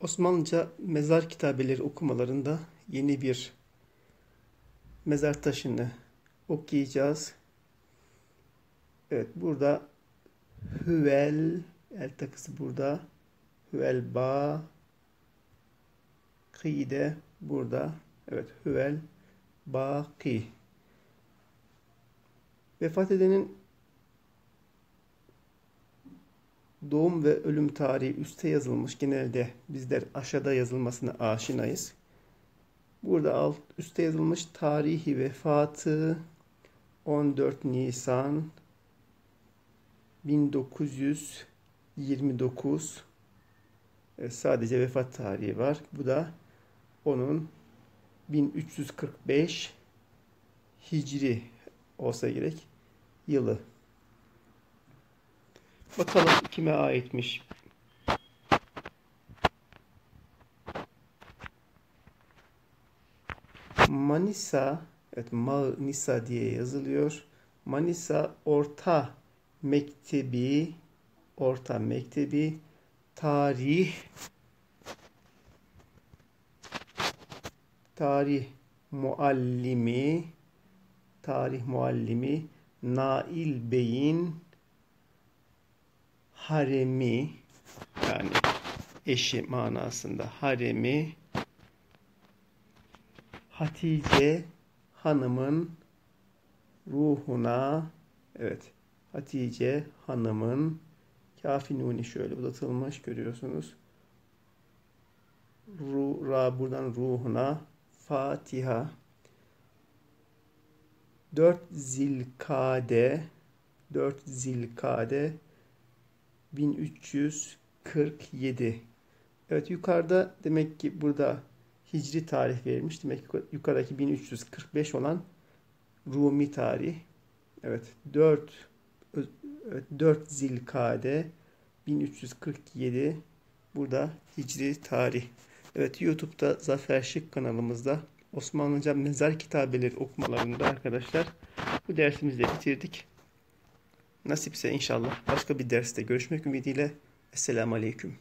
Osmanlıca mezar kitabeleri okumalarında yeni bir mezar taşını okuyacağız. Evet burada Hüvel el takısı burada. Hüvel ba kıyde burada. Evet Hüvel baki. Vefat edenin doğum ve ölüm tarihi üste yazılmış. Genelde bizler aşağıda yazılmasına aşinayız. Burada alt üste yazılmış tarihi vefatı 14 Nisan 1929 evet, sadece vefat tarihi var. Bu da onun 1345 Hicri olsa gerek yılı. Bakalım kime aitmiş? Manisa, evet Manisa diye yazılıyor. Manisa Orta Mektebi, Orta Mektebi Tarih Tarih Muallimi Tarih Muallimi Nail Bey'in haremi yani eşi manasında haremi Hatice Hanım'ın ruhuna evet Hatice Hanım'ın kafi nuni şöyle uzatılmış görüyorsunuz. Ru, ra buradan ruhuna Fatiha 4 zilkade 4 zilkade 1347 Evet yukarıda demek ki burada hicri tarih verilmiş. Demek ki yukarıdaki 1345 olan Rumi tarih. Evet 4 evet, 4 Zilkade 1347 burada hicri tarih. Evet YouTube'da Zafer Şık kanalımızda Osmanlıca mezar kitabeleri okumalarında arkadaşlar bu dersimizi de bitirdik. Nasipse inşallah başka bir derste görüşmek ümidiyle. Esselamu Aleyküm.